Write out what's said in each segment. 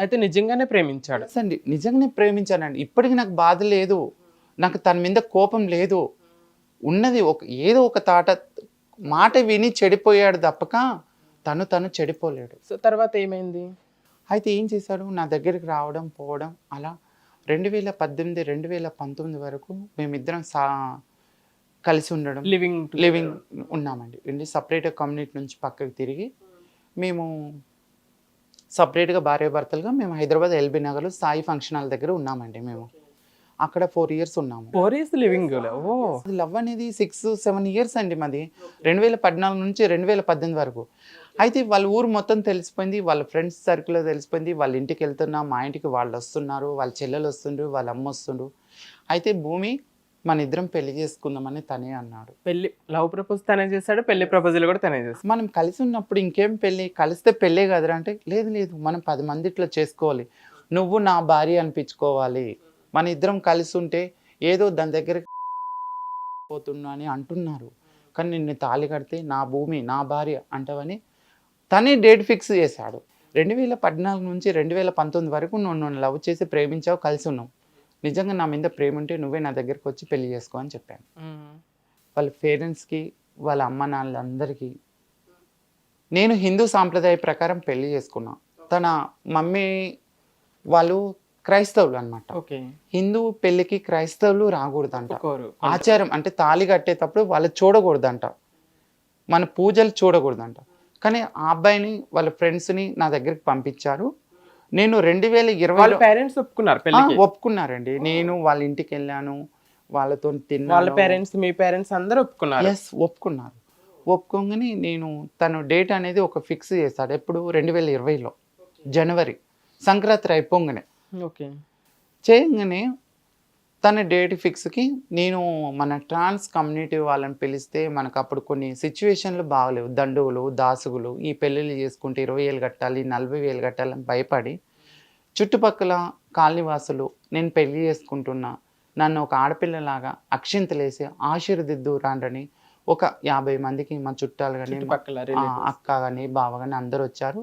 అయితే నిజంగానే ప్రేమించాడు. అండి నిజంగానే ప్రేమించానండి ఇప్పటికి నాకు బాధ లేదు. నాకు తన మీద కోపం లేదు. ఉన్నది ఒక ఏదో ఒక తాట మాట విని చెడిపోయాడు తప్పక తను తను చెడిపోలేడు. సో తర్వాత ఏమైంది? అయితే ఏం చేశాడు? నా దగ్గరికి రావడం పోవడం అలా రెండు వేల పద్దెనిమిది రెండు వేల పంతొమ్మిది వరకు మేమిద్దరం సా కలిసి ఉండడం లివింగ్ లివింగ్ ఉన్నామండి. ఏంటి సపరేట్ కమ్యూనిటీ నుంచి పక్కకి తిరిగి మేము సపరేట్గా భార్యాభర్తలుగా మేము హైదరాబాద్ ఎల్బీ నగర్లో సాయి ఫంక్షన్ హాల్ దగ్గర ఉన్నామండి మేము. అక్కడ ఫోర్ ఇయర్స్ ఉన్నాము. ఫోర్ ఇయర్స్ లివింగ్ లవ్ అనేది సిక్స్ సెవెన్ ఇయర్స్ అండి మాది. రెండు వేల పద్నాలుగు నుంచి రెండు వేల పద్దెనిమిది వరకు. అయితే వాళ్ళ ఊరు మొత్తం తెలిసిపోయింది. వాళ్ళ ఫ్రెండ్స్ సర్కిల్లో తెలిసిపోయింది. వాళ్ళ ఇంటికి వెళ్తున్నా. మా ఇంటికి వాళ్ళు వస్తున్నారు. వాళ్ళ చెల్లెలు వస్తుండ్రు. వాళ్ళ అమ్మ వస్తుండ్రు. అయితే భూమి మన ఇద్దరం పెళ్ళి చేసుకుందామని తనే అన్నాడు. పెళ్ళి లవ్ ప్రపోజ్ తనే చేశాడు పెళ్ళి ప్రపోజల్ కూడా తనే చేశాడు మనం కలిసి ఉన్నప్పుడు ఇంకేం పెళ్ళి కలిస్తే పెళ్ళే కదరా అంటే లేదు లేదు మనం పది మంది ఇట్లా చేసుకోవాలి. నువ్వు నా భార్య అనిపించుకోవాలి. మన ఇద్దరం కలిసి ఉంటే ఏదో దాని దగ్గర పోతున్నా అని అంటున్నారు. కానీ నిన్ను తాళి కడితే నా భూమి నా భార్య అంటావని తనే డేట్ ఫిక్స్ చేశాడు. రెండు వేల పద్నాలుగు నుంచి రెండు వేల పంతొమ్మిది వరకు నువ్వు నన్ను లవ్ చేసి ప్రేమించావు కలిసి ఉన్నావు. నిజంగా నా మీద ప్రేమ ఉంటే నువ్వే నా దగ్గరికి వచ్చి పెళ్ళి చేసుకో అని చెప్పాను. వాళ్ళ పేరెంట్స్కి వాళ్ళ అమ్మ నాన్నలందరికీ నేను హిందూ సాంప్రదాయ ప్రకారం పెళ్ళి చేసుకున్నా. తన మమ్మీ వాళ్ళు క్రైస్తవులు అన్నమాట. ఓకే. హిందూ పెళ్ళికి క్రైస్తవులు రాకూడదంట. ఆచారం అంటే తాళి కట్టేటప్పుడు వాళ్ళు చూడకూడదంట. మన పూజలు చూడకూడదంట. కానీ ఆ అబ్బాయిని వాళ్ళ ఫ్రెండ్స్ని నా దగ్గరికి పంపించారు. నేను రెండు వేల వాళ్ళ ఇరవై పేరెంట్స్ ఒప్పుకున్నారు ఒప్పుకున్నారండి. నేను వాళ్ళ ఇంటికి వెళ్ళాను వాళ్ళతో వాళ్ళ తిన్నాను పేరెంట్స్ మీ పేరెంట్స్ అందరూ ఒప్పుకున్నారు? ఎస్ ఒప్పుకున్నారు. ఒప్పుకోగానే నేను తను డేట్ అనేది ఒక ఫిక్స్ చేశాడు ఎప్పుడు? రెండు వేల ఇరవైలో జనవరి. సంక్రాంతి అయిపోగానే. ఓకే. చేయగానే తన డేట్ ఫిక్స్కి నేను మన ట్రాన్స్ కమ్యూనిటీ వాళ్ళని పిలిస్తే మనకు అప్పుడు కొన్ని సిచ్యువేషన్లు బాగలేవు దండువులు దాసుగులు ఈ పెళ్ళిళ్ళు చేసుకుంటే ఇరవై వేలు కట్టాలి నలభై వేలు కట్టాలని భయపడి చుట్టుపక్కల కాలనీవాసులు నేను పెళ్ళి చేసుకుంటున్నా నన్ను ఒక ఆడపిల్లలాగా అక్షింతలేసి ఆశీర్వదిద్దు రాండ్రని ఒక యాభై మందికి మా చుట్టాలు కానీ. అక్క కానీ బావ కానీ అందరు వచ్చారు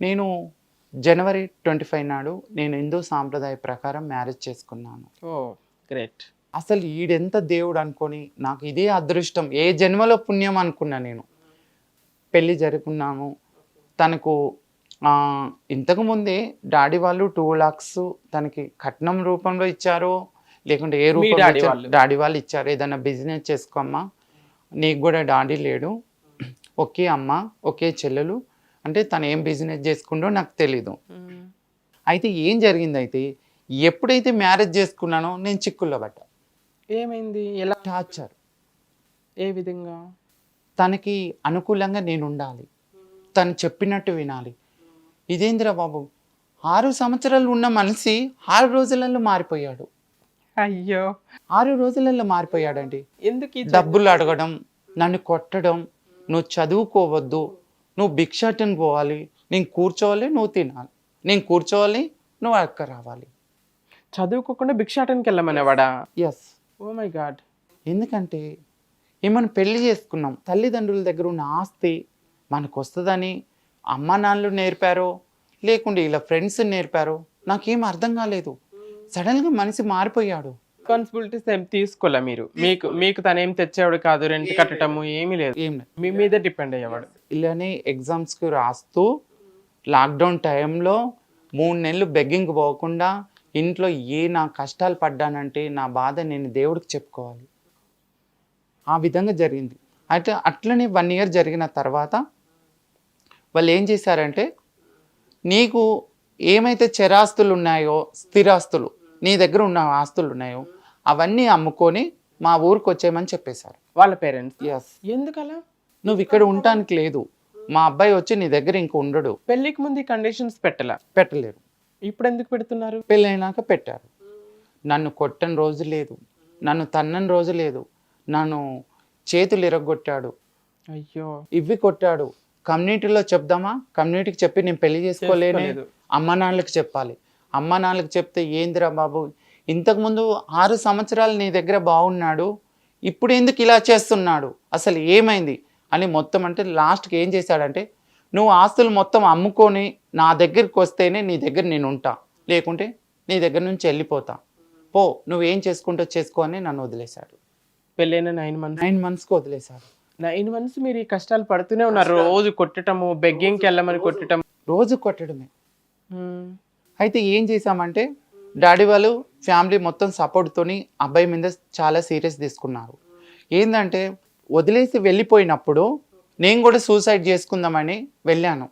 నేను జనవరి ట్వంటీ ఫైవ్ నాడు నేను హిందూ సాంప్రదాయ ప్రకారం మ్యారేజ్ చేసుకున్నాను. Oh great. అసలు ఈడెంత దేవుడు అనుకొని నాకు ఇదే అదృష్టం ఏ జన్మలో పుణ్యం అనుకున్నా నేను. పెళ్ళి జరుపుకున్నాము. తనకు ఆ, ఇంతకు ముందే డాడీ వాళ్ళు టూ లాక్స్ తనకి కట్నం రూపంలో ఇచ్చారు లేకుంటే ఏ రూపంలో డాడీ ఇచ్చారు? వాళ్ళు. డాడీ వాళ్ళు ఇచ్చారు ఏదైనా బిజినెస్ చేసుకోమ్మా నీకు కూడా డాడీ లేడు. ఒకే అమ్మ ఒకే చెల్లెలు. అంటే తను ఏం బిజినెస్ చేసుకుంటో నాకు తెలీదు. అయితే ఏం జరిగింది అయితే ఎప్పుడైతే మ్యారేజ్ చేసుకున్నానో నేను చిక్కుల్లో పడ్డా. ఏమైంది? ఎలా? టార్చర్. ఏ విధంగా? తనకి అనుకూలంగా నేను ఉండాలి. తను చెప్పినట్టు వినాలి. ఇదేందిరా బాబు? ఆరు సంవత్సరాలు ఉన్న మనిషి ఆరు రోజులలో మారిపోయాడు. అయ్యో. ఆరు రోజులలో మారిపోయాడండి. ఎందుకు డబ్బులు అడగడం నన్ను కొట్టడం నువ్వు చదువుకోవద్దు నువ్వు భిక్షాటన్ పోవాలి నేను కూర్చోవాలి నువ్వు తినాలి. నేను కూర్చోవాలి నువ్వు అక్క రావాలి. చదువుకోకుండా భిక్షాటనకి వెళ్ళమనేవాడా? ఎస్ ఓ మై గాడ్ ఎందుకంటే ఏమైనా పెళ్ళి చేసుకున్నాం తల్లిదండ్రుల దగ్గర ఉన్న ఆస్తి మనకు వస్తుందని అమ్మ నాన్నలు నేర్పారో లేకుంటే ఇలా ఫ్రెండ్స్ నేర్పారో నాకేం అర్థం కాలేదు. సడన్గా మనిషి మారిపోయాడు. రెస్పాన్సిబిలిటీస్ ఏం తీసుకోలే మీరు. మీకు మీకు తను ఏం తెచ్చేవాడు కాదు రెంట్ కట్టడము ఏమీ లేదు. ఏం లేదు. మీ మీదే డిపెండ్ అయ్యేవాడు. ఇలానే ఎగ్జామ్స్కి రాస్తూ లాక్డౌన్ టైంలో మూడు నెలలు బెగ్గింగ్ పోకుండా ఇంట్లో ఏ నా కష్టాలు పడ్డానంటే నా బాధ నేను దేవుడికి చెప్పుకోవాలి. ఆ విధంగా జరిగింది. అయితే అట్లనే వన్ ఇయర్ జరిగిన తర్వాత వాళ్ళు ఏం చేశారంటే నీకు ఏమైతే చరాస్తులు ఉన్నాయో స్థిరాస్తులు నీ దగ్గర ఉన్న ఆస్తులు ఉన్నాయో అవన్నీ అమ్ముకొని మా ఊరికి వచ్చేయమని చెప్పేశారు. వాళ్ళ పేరెంట్స్? ఎస్ ఎందుకలా? నువ్వు ఇక్కడ ఉండటానికి లేదు. మా అబ్బాయి వచ్చి నీ దగ్గర ఇంక ఉండడు. పెళ్ళికి ముందు కండిషన్స్ పెట్టలా? పెట్టలేరు. ఇప్పుడు ఎందుకు పెడుతున్నారు? పెళ్ళైనాక పెట్టారు. నన్ను కొట్టని రోజు లేదు. నన్ను తన్నని రోజు లేదు. నన్ను చేతులు ఇరగొట్టాడు. అయ్యో. ఇవి కొట్టాడు. కమ్యూనిటీలో చెప్దామా? కమ్యూనిటీకి చెప్పి నేను పెళ్ళి చేసుకోలేనే. అమ్మ నాన్నలకు చెప్పాలి. అమ్మ నాన్నలకు చెప్తే ఏందిరా బాబు? ఇంతకుముందు ఆరు సంవత్సరాలు నీ దగ్గర బాగున్నాడు ఇప్పుడు ఎందుకు ఇలా చేస్తున్నాడు? అసలు ఏమైంది? అని మొత్తం అంటే లాస్ట్కి ఏం చేశాడంటే నువ్వు ఆస్తులు మొత్తం అమ్ముకొని నా దగ్గరికి వస్తేనే నీ దగ్గర నేను ఉంటా. లేకుంటే నీ దగ్గర నుంచి వెళ్ళిపోతా. పో నువ్వేం చేసుకుంటో చేసుకో అని నన్ను వదిలేశాడు. పెళ్ళైన నైన్ మంత్స్ నైన్ మంత్స్కి వదిలేశాడు. నైన్ మంత్స్ మీరు ఈ కష్టాలు పడుతూనే ఉన్నారు. రోజు కొట్టటము బెగ్గింగ్కి వెళ్ళమని కొట్టటం రోజు కొట్టడమే. అయితే ఏం చేశామంటే డాడీ వాళ్ళు ఫ్యామిలీ మొత్తం సపోర్ట్తోని అబ్బాయి మీద చాలా సీరియస్ తీసుకున్నారు. ఏంటంటే వదిలేసి వెళ్ళిపోయినప్పుడు నేను కూడా సూసైడ్ చేసుకుందామని వెళ్ళాను.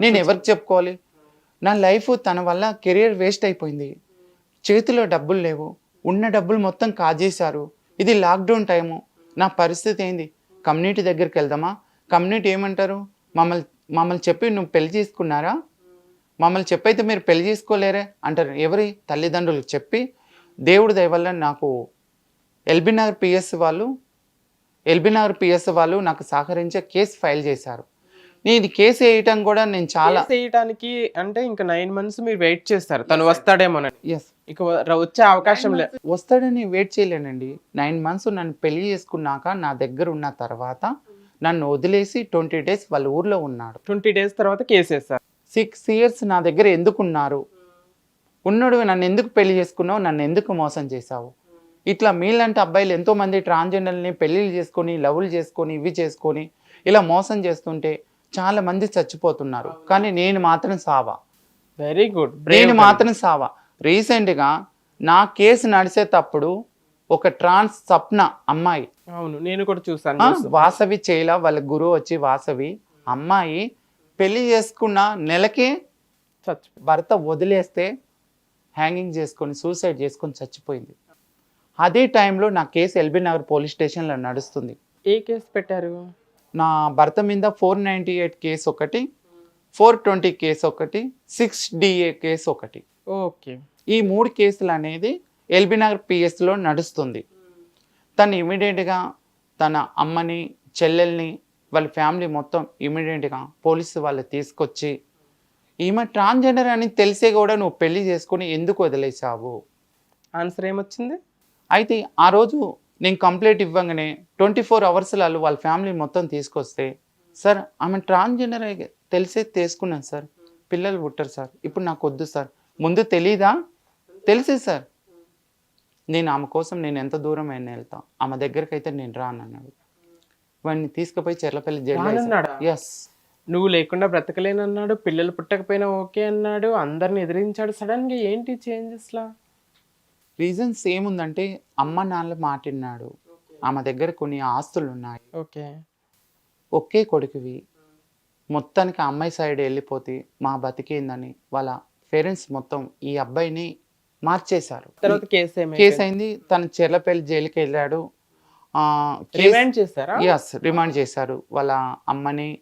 నేను ఎవరికి చెప్పుకోవాలి? నా లైఫ్ తన వల్ల కెరియర్ వేస్ట్ అయిపోయింది. చేతిలో డబ్బులు లేవు. ఉన్న డబ్బులు మొత్తం కాజేశారు. ఇది లాక్డౌన్ టైము నా పరిస్థితి ఏంది? కమ్యూనిటీ దగ్గరికి వెళ్దామా? కమ్యూనిటీ ఏమంటారు? మమ్మల్ని మమ్మల్ని చెప్పి నువ్వు పెళ్ళి చేసుకున్నారా? మమ్మల్ని చెప్పైతే మీరు పెళ్ళి చేసుకోలేరే? అంటారు. ఎవరి? తల్లిదండ్రులకు చెప్పి దేవుడి దయ వల్ల నాకు ఎల్బీ నగర్ పిఎస్ వాళ్ళు ఎల్బీ నగర్ పిఎస్ వాళ్ళు నాకు సహకరించే కేసు ఫైల్ చేశారు. నేను కేసు వేయటం కూడా నేను చాలా వేయటానికి అంటే ఇంకా నైన్ మంత్స్ మీరు వెయిట్ చేస్తారు. తను వస్తాడేమోనని. ఎస్ ఇక వచ్చే అవకాశం లేదు వస్తాడని వెయిట్ చేయలేనండి. నైన్ మంత్స్ నన్ను పెళ్ళి చేసుకున్నాక నా దగ్గర ఉన్న తర్వాత నన్ను వదిలేసి ట్వంటీ డేస్ వాళ్ళ ఊర్లో ఉన్నాడు. ట్వంటీ డేస్ తర్వాత కేసు వేస్తారు. సిక్స్ ఇయర్స్ నా దగ్గర ఎందుకు ఉన్నారు? ఉన్నాడు నన్ను ఎందుకు పెళ్ళి చేసుకున్నావు? నన్ను ఎందుకు మోసం చేశావు? ఇట్లా మీలాంటి అబ్బాయిలు ఎంతో మంది ట్రాన్స్జెండర్ని పెళ్ళిళ్ళు చేసుకొని లవ్లు చేసుకొని ఇవి చేసుకొని ఇలా మోసం చేస్తుంటే చాలా మంది చచ్చిపోతున్నారు. కానీ నేను మాత్రం సావా. వెరీ గుడ్ నేను మాత్రం సావా. రీసెంట్గా నా కేసు నడిచేటప్పుడు ఒక ట్రాన్స్ సప్న అమ్మాయి. అవును నేను కూడా చూసాను. వాసవి చేయల వాళ్ళ గురువు వచ్చి వాసవి అమ్మాయి పెళ్ళి చేసుకున్న నెలకే భర్త వదిలేస్తే హ్యాంగింగ్ చేసుకొని సూసైడ్ చేసుకొని చచ్చిపోయింది. అదే టైంలో నా కేసు ఎల్బీ నగర్ పోలీస్ స్టేషన్లో నడుస్తుంది. ఏ కేసు పెట్టారు? నా భర్త మీద ఫోర్ నైంటీ ఎయిట్ కేసు ఒకటి ఫోర్ ట్వంటీ కేసు ఒకటి సిక్స్ డిఏ కేసు ఒకటి. ఓకే. ఈ మూడు కేసులు అనేది ఎల్బీ నగర్ పిఎస్లో నడుస్తుంది. తను ఇమీడియట్గా తన అమ్మని చెల్లెల్ని వాళ్ళ ఫ్యామిలీ మొత్తం ఇమీడియట్గా పోలీసు వాళ్ళు తీసుకొచ్చి ఈమె ట్రాన్స్జెండర్ అని తెలిసే కూడా నువ్వు పెళ్ళి చేసుకుని ఎందుకు వదిలేసావు ఆన్సర్ ఏమొచ్చింది? అయితే ఆ రోజు నేను కంప్లైంట్ ఇవ్వగానే ట్వంటీ ఫోర్ అవర్స్లలో వాళ్ళ ఫ్యామిలీ మొత్తం తీసుకొస్తే సార్ ఆమె ట్రాన్స్జెండర్ తెలిసే తీసుకున్నాను సార్. పిల్లలు పుట్టారు సార్. ఇప్పుడు నాకు వద్దు సార్. ముందు తెలీదా? తెలిసే సార్. నేను ఆమె కోసం నేను ఎంత దూరం అయినా వెళ్తా. ఆమె దగ్గరికి అయితే నేను రాను అన్నాడు. వాడిని తీసుకుపోయి చెర్లపల్లి రానన్నాడా? జైలు ఎస్ నువ్వు లేకుండా బ్రతకలేనన్నాడు. పిల్లలు పుట్టకపోయినా ఓకే అన్నాడు. అందరిని ఎదిరించాడు. సడన్గా ఏంటి చేంజెస్ లా? రీజన్స్ ఏముందంటే అమ్మ నాన్న మాటిన్నాడు. ఆమె దగ్గర కొన్ని ఆస్తులు ఉన్నాయి ఓకే. ఒకే కొడుకువి. మొత్తానికి అమ్మాయి సైడ్ వెళ్ళిపోతే మా బతికేందని వాళ్ళ పేరెంట్స్ మొత్తం ఈ అబ్బాయిని మార్చేశారు. తర్వాత కేసు అయింది. తను చెర్లపల్లి జైలుకి వెళ్ళాడు. ఎస్ రిమాండ్ చేశారు? వాళ్ళ అమ్మని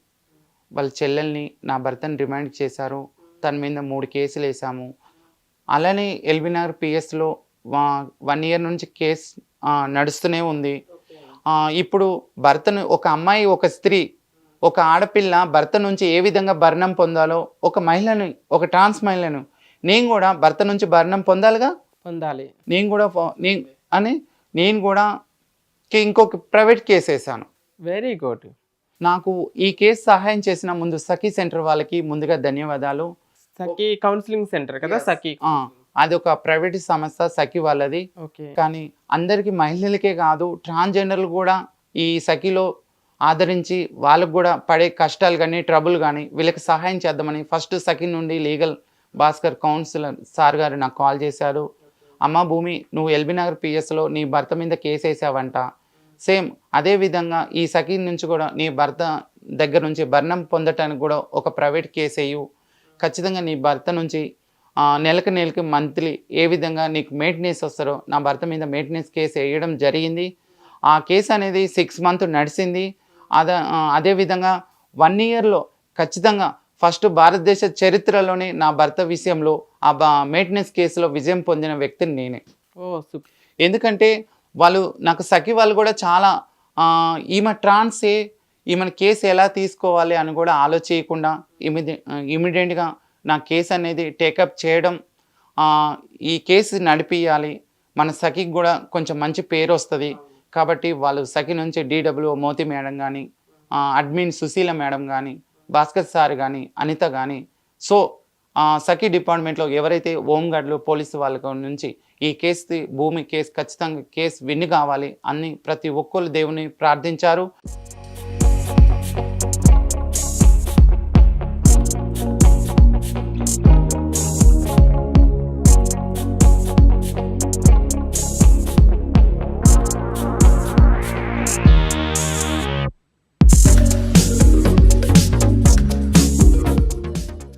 వాళ్ళ చెల్లెల్ని నా భర్తని రిమాండ్ చేశారు. తన మీద మూడు కేసులు వేసాము అలానే ఎల్బీనగర్ పిఎస్లో వన్ ఇయర్ నుంచి కేసు నడుస్తూనే ఉంది. ఇప్పుడు భర్తను ఒక అమ్మాయి ఒక స్త్రీ ఒక ఆడపిల్ల భర్త నుంచి ఏ విధంగా భరణం పొందాలో ఒక మహిళను ఒక ట్రాన్స్ మహిళను నేను కూడా భర్త నుంచి భరణం పొందాలిగా? పొందాలి. నేను కూడా నేను అని నేను కూడా ఇంకొక ప్రైవేట్ కేసు వేసాను వెరీ గుడ్. నాకు ఈ కేసు సహాయం చేసిన ముందు సఖీ సెంటర్ వాళ్ళకి ముందుగా ధన్యవాదాలు. సఖీ కౌన్సిలింగ్ సెంటర్ కదా సఖీ. అది ఒక ప్రైవేట్ సంస్థ సఖీ వాళ్ళది. ఓకే. కానీ అందరికీ మహిళలకే కాదు ట్రాన్స్జెండర్లు కూడా ఈ సఖీలో ఆదరించి వాళ్ళకు కూడా పడే కష్టాలు కానీ ట్రబుల్ కానీ వీళ్ళకి సహాయం చేద్దామని ఫస్ట్ సఖీ నుండి లీగల్ భాస్కర్ కౌన్సిలర్ సార్ గారు నాకు కాల్ చేశారు. అమ్మ భూమి నువ్వు ఎల్బీ నగర్ పిఎస్లో నీ భర్త మీద కేసు వేసావంట. సేమ్ అదే విధంగా ఈ సఖీ నుంచి కూడా నీ భర్త దగ్గర నుంచి భరణం పొందటానికి కూడా ఒక ప్రైవేట్ కేసు వేయు. ఖచ్చితంగా నీ భర్త నుంచి నెలకు నెలకి మంత్లీ ఏ విధంగా నీకు మెయింటెనెన్స్ వస్తారో నా భర్త మీద మెయింటెనెన్స్ కేసు వేయడం జరిగింది. ఆ కేసు అనేది సిక్స్ మంత్ నడిచింది అదే ఆ, అదే విధంగా వన్ ఇయర్లో ఖచ్చితంగా ఫస్ట్ భారతదేశ చరిత్రలోనే నా భర్త విషయంలో ఆ బా మెయింటెనెన్స్ కేసులో విజయం పొందిన వ్యక్తిని నేనే. ఎందుకంటే వాళ్ళు నాకు సఖి వాళ్ళు కూడా చాలా ఈమె ట్రాన్సే ఈమెను కేసు ఎలా తీసుకోవాలి అని కూడా ఆలోచించకుండా ఇమిడి ఇమీడియట్గా నా కేసు అనేది టేకప్ చేయడం ఈ కేసు నడిపియాలి మన సఖికి కూడా కొంచెం మంచి పేరు వస్తుంది. కాబట్టి వాళ్ళు సఖి నుంచి డిడబ్ల్యూ మోతి మేడం కానీ అడ్మిన్ సుశీల మేడం కానీ భాస్కర్ సార్ కానీ అనిత కానీ సో సఖి సఖీ డిపార్ట్మెంట్లో ఎవరైతే హోంగార్డులు పోలీసు వాళ్ళ నుంచి ఈ కేసు భూమి కేసు ఖచ్చితంగా కేసు విన్ కావాలి అన్ని ప్రతి ఒక్కరు దేవుని ప్రార్థించారు.